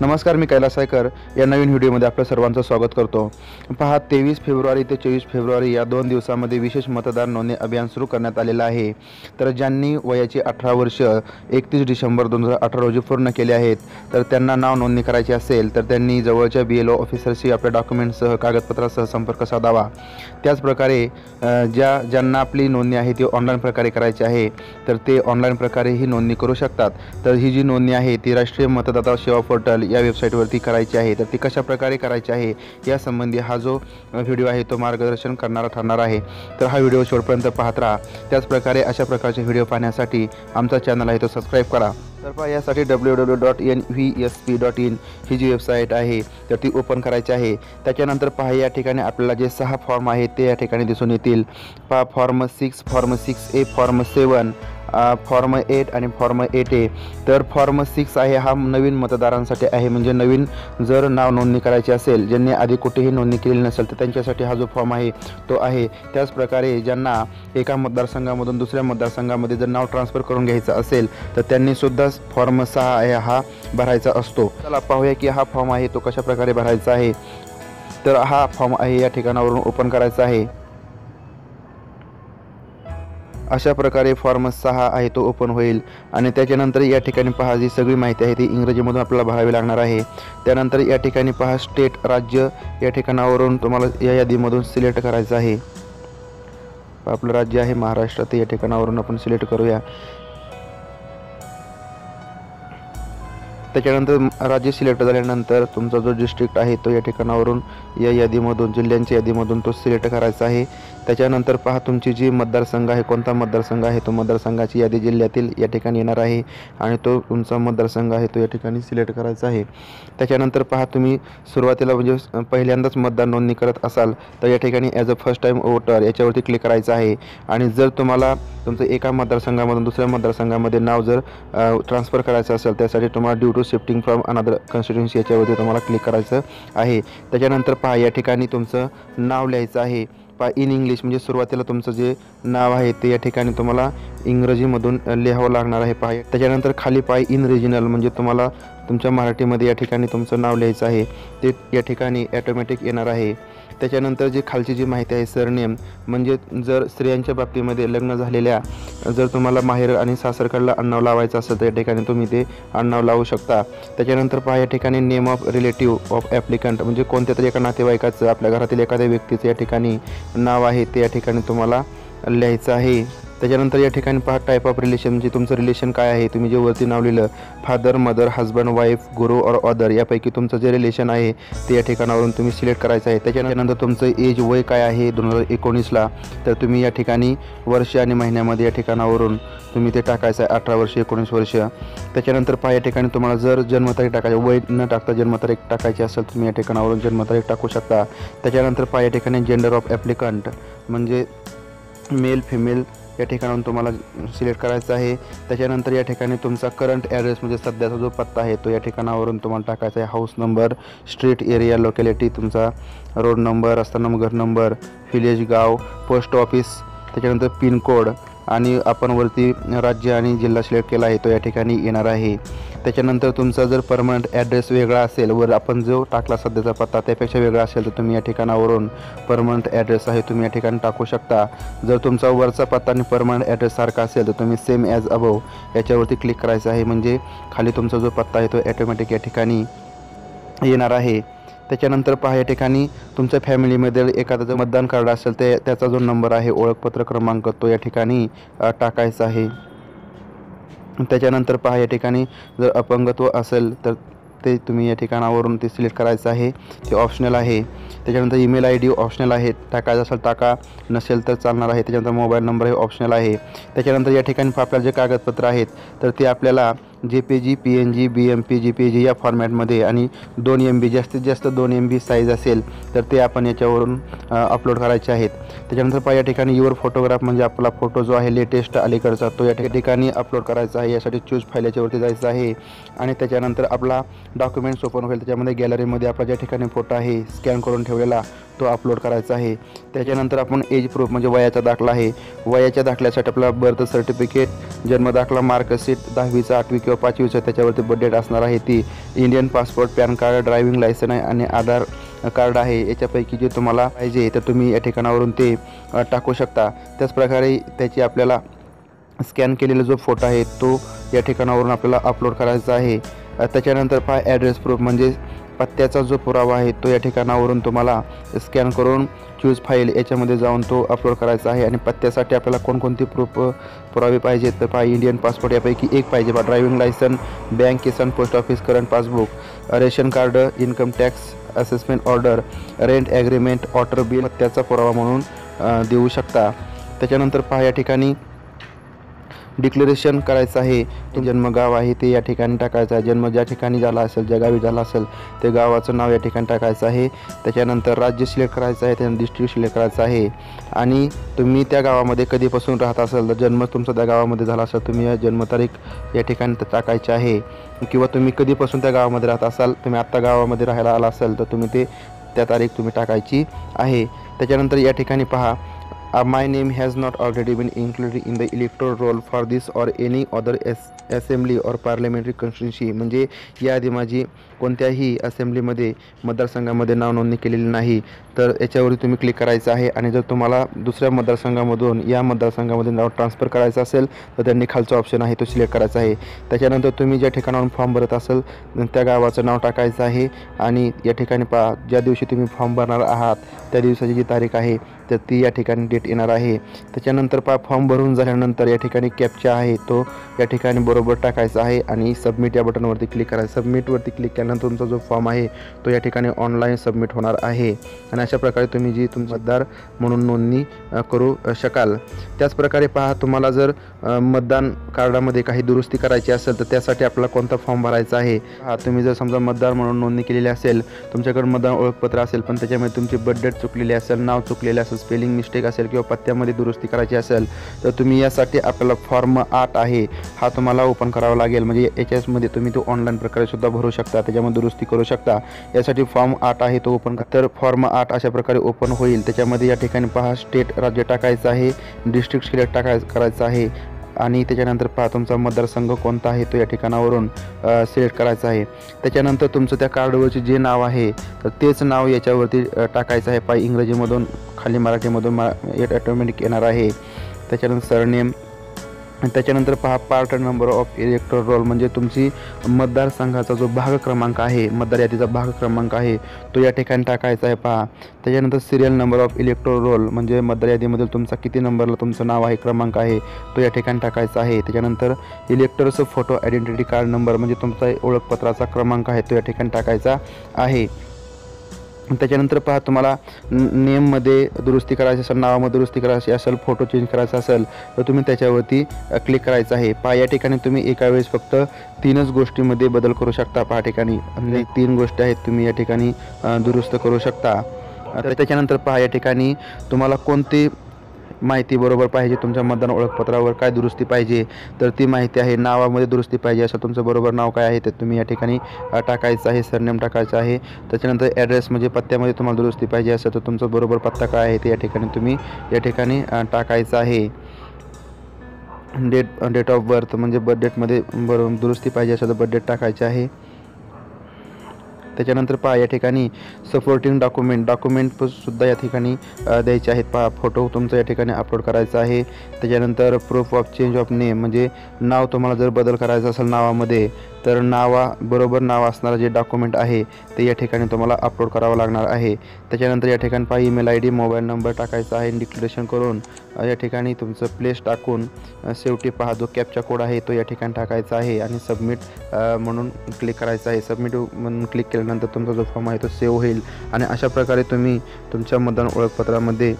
नमस्कार मी कैलास सायकर या नवीन व्हिडिओमध्ये आपलं सर्वांचं स्वागत करतो. पहा तेवीस फेब्रुवारी ते चोवीस फेब्रुवारी या दोन दिवसामध्ये विशेष मतदार नोंदणी अभियान सुरू करण्यात आलेलं आहे. तर ज्यांनी वयाची अठरा वर्ष एकतीस डिसेंबर दोन हजार अठरा रोजी पूर्ण केले आहेत तर त्यांना नाव नोंदणी करायची असेल तर त्यांनी जवळच्या बी एल ओ ऑफिसरशी आपल्या डॉक्युमेंटसह कागदपत्रासह संपर्क साधावा. त्याचप्रकारे ज्या ज्यांना आपली नोंदणी आहे ती ऑनलाईन प्रकारे करायची आहे तर ते ऑनलाईन प्रकारे ही नोंदणी करू शकतात. तर ही जी नोंदणी आहे ती राष्ट्रीय मतदाता सेवा पोर्टल या वेबसाईटवरती करायची आहे तर ती कशाप्रकारे करायची आहे यासंबंधी हा जो व्हिडिओ आहे तो मार्गदर्शन करणारा ठरणार आहे. तर हा व्हिडिओ शेवटपर्यंत पाहत राहा. त्याचप्रकारे अशा प्रकारचे व्हिडिओ पाहण्यासाठी आमचा चॅनल आहे तो सबस्क्राईब करा. तर पहा यासाठी W W dot N V S P dot in ही जी वेबसाईट आहे तर ती ओपन करायची आहे. त्याच्यानंतर पहा या ठिकाणी आपल्याला जे सहा फॉर्म आहेत ते या ठिकाणी दिसून येतील. पहा form six form six A form seven form eight आणि फॉर्म एट ए. तर फॉर्म सिक्स आहे हा नवीन मतदारांसाठी आहे. म्हणजे नवीन जर नाव नोंदणी करायची असेल ज्यांनी आधी कुठेही नोंदणी केलेली नसेल तर त्यांच्यासाठी हा जो फॉर्म आहे तो आहे. त्याचप्रकारे ज्यांना एका मतदारसंघामधून दुसऱ्या मतदारसंघामध्ये जर नाव ट्रान्सफर करून घ्यायचं असेल तर त्यांनीसुद्धा फॉर्म सहा आहे हा भरायचा असतो. चला पाहूया की हा फॉर्म आहे तो कशाप्रकारे भरायचा आहे. तर हा फॉर्म आहे या ठिकाणावरून ओपन करायचा आहे. अशा प्रकारे फॉर्म सहा आहे तो ओपन होईल. आणि त्याच्यानंतर या ठिकाणी पहा जी सगळी माहिती आहे ती इंग्रजीमधून आपल्याला भरावी लागणार आहे. त्यानंतर या ठिकाणी पहा स्टेट राज्य या ठिकाणावरून तुम्हाला या यादीमधून सिलेक्ट करायचं आहे. आपलं राज्य आहे महाराष्ट्र ते या ठिकाणावरून आपण सिलेक्ट करूया. त्याच्यानंतर राज्य सिलेक्ट झाल्यानंतर तुमचा जो डिस्ट्रिक्ट आहे तो या ठिकाणावरून या यादीमधून जिल्ह्यांच्या यादीमधून तो सिलेक्ट करायचा आहे. त्याच्यानंतर पहा तुमची जी मतदारसंघ आहे कोणता मतदारसंघ आहे तो मतदारसंघाची यादी जिल्ह्यातील या ठिकाणी येणार आहे आणि तो तुमचा मतदारसंघ आहे तो या ठिकाणी सिलेक्ट करायचा आहे. त्याच्यानंतर पहा तुम्ही सुरुवातीला म्हणजे पहिल्यांदाच मतदार नोंदणी करत असाल तर या ठिकाणी as a first time voter याच्यावरती क्लिक करायचं आहे. आणि जर तुम्हाला तुमचं एका मतदारसंघामधून दुसऱ्या मतदारसंघामध्ये नाव जर ट्रान्सफर करायचं असेल त्यासाठी तुम्हाला due to shifting from another constituency याच्यावरती तुम्हाला क्लिक करायचं आहे. त्याच्यानंतर पहा या ठिकाणी तुमचं नाव लिहायचं आहे. पा इन इंग्लिश म्हणजे सुरुवातीला तुमचं जे नाव आहे ते या ठिकाणी तुम्हाला इंग्रजीमधून लिहावं लागणार आहे पाय त्याच्यानंतर खाली पाय इन रिजिनल म्हणजे तुम्हाला तुमच्या मराठीमध्ये या ठिकाणी तुमचं नाव लिहायचं आहे. ते या ठिकाणी ॲटोमॅटिक येणार आहे. त्याच्यानंतर जी खालची जी माहिती आहे सरनेम म्हणजे जर स्त्रियांच्या बाबतीमध्ये लग्न झालेल्या जर तुम्हाला माहेर आणि सासरकडला आडनाव लावायचं असेल तर या ठिकाणी तुम्ही ते आडनाव लावू शकता. त्याच्यानंतर पहा या ठिकाणी name of relative of applicant म्हणजे कोणत्या तरी एका नातेवाईकाचं आपल्या घरातील एखाद्या व्यक्तीचं या ठिकाणी नाव आहे ते या ठिकाणी तुम्हाला लिहायचं आहे. त्याच्यानंतर या ठिकाणी पहा टाईप ऑफ रिलेशन म्हणजे तुमचं रिलेशन काय आहे? तुम्ही जे वरती नाव लिहिलं फादर मदर हजबंड वाईफ गुरु और अदर यापैकी तुमचं जे रिलेशन आहे ते या ठिकाणावरून तुम्ही सिलेक्ट करायचं आहे. त्याच्यानंतर तुमचं एज वय काय आहे? दोन हजार एकोणीसला तर तुम्ही या ठिकाणी वर्ष आणि महिन्यामध्ये या ठिकाणावरून तुम्ही ते टाकायचं आहे अठरा वर्ष एकोणीस वर्ष. त्याच्यानंतर पहा या ठिकाणी तुम्हाला जर जन्मतारीख टाकायची वय न टाकता जन्मतारीख टाकायची असेल तुम्ही या ठिकाणावरून जन्मतारीख टाकू शकता. त्याच्यानंतर पहा या ठिकाणी जेंडर ऑफ ॲप्लिकंट म्हणजे मेल फिमेल या ठिकाणाहून तुम्हाला सिलेक्ट करायचं आहे. त्याच्यानंतर या ठिकाणी तुमचा करंट ॲड्रेस म्हणजे सध्याचा जो पत्ता आहे तो या ठिकाणावरून तुम्हाला टाकायचा आहे. House number street area locality तुमचा रोड नंबर असताना घर नंबर विलेज गाव पोस्ट ऑफिस त्याच्यानंतर पिनकोड आणि आपण वरती राज्य आणि जिल्हा सिलेक्ट केला आहे तो या ठिकाणी येणार आहे. त्याच्यानंतर तुमचा जर परमनंट ॲड्रेस वेगळा असेल वर आपण जो टाकला सध्याचा पत्ता त्यापेक्षा वेगळा असेल तर तुम्ही या ठिकाणावरून परमनंट ॲड्रेस आहे तुम्ही या ठिकाणी टाकू शकता. जर तुमचा वरचा पत्ता आणि परमनंट ॲड्रेस सारखा असेल तर तुम्ही सेम ॲज अबव याच्यावरती क्लिक करायचं आहे. म्हणजे खाली तुमचा जो पत्ता आहे तो ॲटोमॅटिक या ठिकाणी येणार आहे. त्याच्यानंतर पहा या ठिकाणी तुमच्या फॅमिलीमध्ये एखादा जर मतदान कार्ड असेल ते त्याचा जो नंबर आहे ओळखपत्र क्रमांक तो या ठिकाणी टाकायचा आहे. त्याच्यानंतर पहा या ठिकाणी जर अपंगत्व असेल तर ते तुम्ही या ठिकाणावरून ते सिलेक्ट करायचं आहे. ते ऑप्शनल आहे. त्याच्यानंतर ईमेल आय डी ऑप्शनल आहे. टाकायचं असेल टाका. नसेल तर चालणार आहे. त्याच्यानंतर मोबाईल नंबर हे ऑप्शनल आहे. त्याच्यानंतर या ठिकाणी आपल्याला जे कागदपत्र आहेत तर ते आपल्याला जे P G P N G B M P G P G या फॉर्मॅटमध्ये आणि दोन एम बी जास्तीत जास्त दोन एम बी साईज असेल तर ते आपण याच्यावरून अपलोड करायचे आहेत. त्याच्यानंतर पहा या ठिकाणी युअर फोटोग्राफ म्हणजे आपला फोटो जो आहे लेटेस्ट अलीकडचा तो या ठिकाणी अपलोड करायचा आहे. यासाठी चूज फाईल याच्यावरती जायचं आहे. आणि त्याच्यानंतर आपला डॉक्युमेंट्स ओपन होईल त्याच्यामध्ये गॅलरीमध्ये आपला ज्या ठिकाणी फोटो आहे स्कॅन करून ठेवलेला तो अपलोड करायचा आहे. त्याच्यानंतर आपण एज प्रूफ म्हणजे वयाचा दाखला आहे. वयाच्या दाखल्यासाठी आपला बर्थ सर्टिफिकेट जन्मदाखला मार्कशीट दहावीचा आठवी किंवा पाचवीचा त्याच्यावरती बर्थडेट असणार आहे ती. Indian passport PAN card driving licence आहे आणि आधार कार्ड आहे. याच्यापैकी जे तुम्हाला पाहिजे तर तुम्ही या ठिकाणावरून ते टाकू शकता. त्याचप्रकारे त्याची आपल्याला स्कॅन केलेला जो फोटो आहे तो या ठिकाणावरून आपल्याला अपलोड करायचा आहे. त्याच्यानंतर पहा ॲड्रेस प्रूफ म्हणजे पत्त्याचा जो पुरावा आहे तो या ठिकाणावरून तुम्हाला स्कॅन करून चूज फाईल याच्यामध्ये जाऊन तो अपलोड करायचा आहे. आणि पत्त्यासाठी आपल्याला कोणकोणते प्रूफ पुरावे पाहिजेत? तर पहा इंडियन पासपोर्ट यापैकी एक पाहिजे. बा driving licence bank Kisan post office current passbook ration card income tax assessment order rent agreement water bill पत्त्याचा पुरावा म्हणून देऊ शकता. त्याच्यानंतर पहा या ठिकाणी डिक्लेरेशन करायचं आहे ते जन्मगाव आहे ते या ठिकाणी टाकायचं आहे. जन्म ज्या ठिकाणी झाला असेल ज्या गावी झाला असेल ते गावाचं नाव या ठिकाणी टाकायचं आहे. त्याच्यानंतर राज्य सिलेक्ट करायचं आहे त्यानंतर डिस्ट्रिक्ट सिलेक्ट करायचं आहे. आणि तुम्ही त्या गावामध्ये कधीपासून राहत असाल तर जन्म तुमचा त्या गावामध्ये झाला असेल तुम्ही या जन्मतारीख या ठिकाणी टाकायची आहे. किंवा तुम्ही कधीपासून त्या गावामध्ये राहत असाल तुम्ही आत्ता गावामध्ये राहायला आला असाल तर तुम्ही ते त्या तारीख तुम्ही टाकायची आहे. त्याच्यानंतर या ठिकाणी पहा Uh, my name has not already been included in the electoral roll for this or any other assembly or parliamentary constituency. म्हणजे याआधी माझी कोणत्याही असेंब्लीमध्ये मतदारसंघामध्ये नाव नोंदणी केलेली नाही. तर याच्यावर तुम्ही क्लिक करायचं आहे आणि जर तुम्हाला दुसऱ्या मतदारसंघामधून या मतदारसंघामध्ये नाव ट्रान्सफर करायचं असेल तर त्यांनी खालचा ऑप्शन आहे तो सिलेक्ट करायचा आहे. त्याच्यानंतर तुम्ही ज्या ठिकाणाहून फॉर्म भरत असाल त्या गावाचं नाव टाकायचं आहे. आणि या ठिकाणी पा ज्या दिवशी तुम्ही फॉर्म भरणार आहात त्या दिवसाची जी तारीख आहे तर ती या ठिकाणी डेट येणार आहे. त्याच्यानंतर पा फॉर्म भरून झाल्यानंतर या ठिकाणी कॅप्चा आहे तो या ठिकाणी बरोबर टाकायचा आहे आणि सबमिट या बटनवरती क्लिक करायचं. सबमिटवरती क्लिक केल्यानंतर तुमचा जो फॉर्म आहे तो या ठिकाणी ऑनलाईन सबमिट होणार आहे. आणि अशा प्रकारे तुम्ही जी तुमची मतदार म्हणून नोंदणी करू शकाल. त्याचप्रकारे पहा तुम्हाला जर मतदान कार्डामध्ये काही दुरुस्ती करायची असेल तर त्यासाठी आपल्याला कोणता फॉर्म भरायचा आहे? हा तुम्ही जर समजा मतदार म्हणून नोंदणी केलेली असेल तुमच्याकडे मतदान ओळखपत्र असेल पण त्याच्यामध्ये तुमची बड्डेट चुकलेली असेल नाव चुकलेले असेल स्पेलिंग मिस्टेक असेल किंवा पत्त्यामध्ये दुरुस्ती करायची असेल तर तुम्ही यासाठी आपल्याला फॉर्म आठ आहे. हा तुम्हाला ओपन करावा लागेल. म्हणजे एच एसमध्ये तुम्ही तो ऑनलाईन प्रकारे सुद्धा भरू शकता त्याच्यामध्ये दुरुस्ती करू शकता. यासाठी फॉर्म आठ आहे तो ओपन तर फॉर्म आठ अशा प्रकारे ओपन होईल. त्याच्यामध्ये या ठिकाणी पहा स्टेट राज्य टाकायचं आहे डिस्ट्रिक्ट सिलेक्ट टाकाय करायचं आहे. आणि त्याच्यानंतर पहा तुमचा मतदारसंघ कोणता आहे तो या ठिकाणावरून सिलेक्ट करायचा आहे. त्याच्यानंतर तुमचं त्या कार्डवरचे जे नाव आहे तर तेच नाव याच्यावरती टाकायचं आहे. पाय इंग्रजीमधून खाली मराठीमधून मा ऑटोमॅटिक येणार आहे. त्याच्यानंतर सरनेम त्याच्यानंतर पहा part number of electoral roll म्हणजे तुमची मतदारसंघाचा जो भाग क्रमांक आहे मतदार यादीचा भाग क्रमांक आहे तो या ठिकाणी टाकायचा आहे पहा. त्याच्यानंतर serial number of electoral roll म्हणजे मतदार यादीमधील तुमचा किती नंबरला तुमचं नाव आहे क्रमांक आहे तो या ठिकाणी टाकायचा आहे. त्याच्यानंतर इलेक्टरचं फोटो आयडेंटिटी कार्ड नंबर म्हणजे तुमचा ओळखपत्राचा क्रमांक आहे तो या ठिकाणी टाकायचा आहे. त्याच्यानंतर पहा तुम्हाला नेममध्ये दुरुस्ती करायची असेल नावामध्ये दुरुस्ती करायची असेल फोटो चेंज करायचा असेल तर तुम्ही त्याच्यावरती क्लिक करायचं आहे. पहा या ठिकाणी तुम्ही एका वेळेस फक्त तीनच गोष्टीमध्ये बदल करू शकता पहा ठिकाणी. म्हणजे तीन गोष्टी आहेत तुम्ही या ठिकाणी दुरुस्त करू शकता. तर त्याच्यानंतर पहा या ठिकाणी तुम्हाला कोणती माहिती बरोबर पाहिजे तुमच्या मतदान ओळखपत्रावर काय दुरुस्ती पाहिजे तर ती माहिती आहे नावामध्ये दुरुस्ती पाहिजे असं तुमचं बरोबर नाव काय आहे ते तुम्ही या ठिकाणी टाकायचं आहे सरनेम टाकायचं आहे. त्याच्यानंतर ॲड्रेस म्हणजे पत्त्यामध्ये तुम्हाला दुरुस्ती पाहिजे असेल तर तुमचं बरोबर पत्ता काय आहे ते या ठिकाणी तुम्ही या ठिकाणी टाकायचं आहे. डेट डेट ऑफ बर्थ म्हणजे बर्थ डेटमध्ये बरोबर दुरुस्ती पाहिजे असेल तर बर्थ डेट टाकायची आहे. त्याच्यानंतर पहा या ठिकाणी सपोर्टिंग डॉक्युमेंट डॉक्युमेंट सुद्धा या ठिकाणी द्यायचे आहेत. पहा फोटो तुमचं या ठिकाणी अपलोड करायचा आहे. त्याच्यानंतर proof of change of name म्हणजे नाव तुम्हाला जर बदल करायचा असेल नावामध्ये तर नावा बरोबर नाव असणारं जे डॉक्युमेंट आहे ते या ठिकाणी तुम्हाला अपलोड करावं लागणार आहे. त्याच्यानंतर या ठिकाणी पहा email I D mobile number टाकायचा आहे डिक्लेरेशन करून या ठिकाणी तुमचं प्लेस टाकून शेवटी पहा जो कॅपचा कोड आहे तो या ठिकाणी टाकायचा आहे आणि सबमिट म्हणून क्लिक करायचं आहे. सबमिट म्हणून क्लिक केल्यानंतर तुमचा जो फॉर्म आहे तो सेव्ह होईल. आणि अशा प्रकारे तुम्ही तुमच्या मतदान ओळखपत्रामध्ये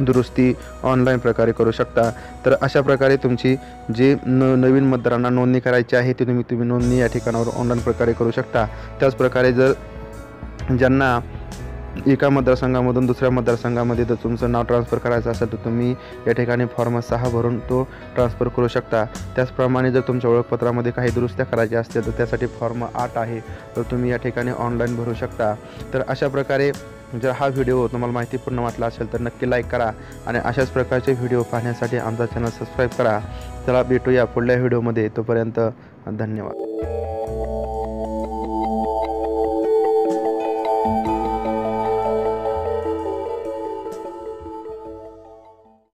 दुरुस्ती ऑनलाईन प्रकारे करू शकता. तर अशा प्रकारे तुमची जे न नवीन मतदारांना नोंदणी करायची आहे ती तुम्ही तुम्ही नोंदणी या ठिकाणावर ऑनलाईन प्रकारे करू शकता. त्याचप्रकारे जर ज्यांना एका मतदारसंघामधून दुसऱ्या मतदारसंघामध्ये जर तुमचं नाव ट्रान्सफर करायचं असेल तर तुम्ही या ठिकाणी फॉर्म सहा भरून तो ट्रान्सफर करू शकता. त्याचप्रमाणे जर तुमच्या ओळखपत्रामध्ये काही दुरुस्त्या करायच्या असतील तर त्यासाठी फॉर्म आठ आहे. तर तुम्ही या ठिकाणी ऑनलाईन भरू शकता. तर अशा प्रकारे जर हा व्हिडिओ तुम्हाला माहितीपूर्ण वाटला असेल तर नक्की लाईक करा आणि अशाच प्रकारचे व्हिडिओ पाहण्यासाठी आमचा चॅनल सबस्क्राईब करा. चला भेटूया पुढल्या व्हिडिओमध्ये तोपर्यंत धन्यवाद.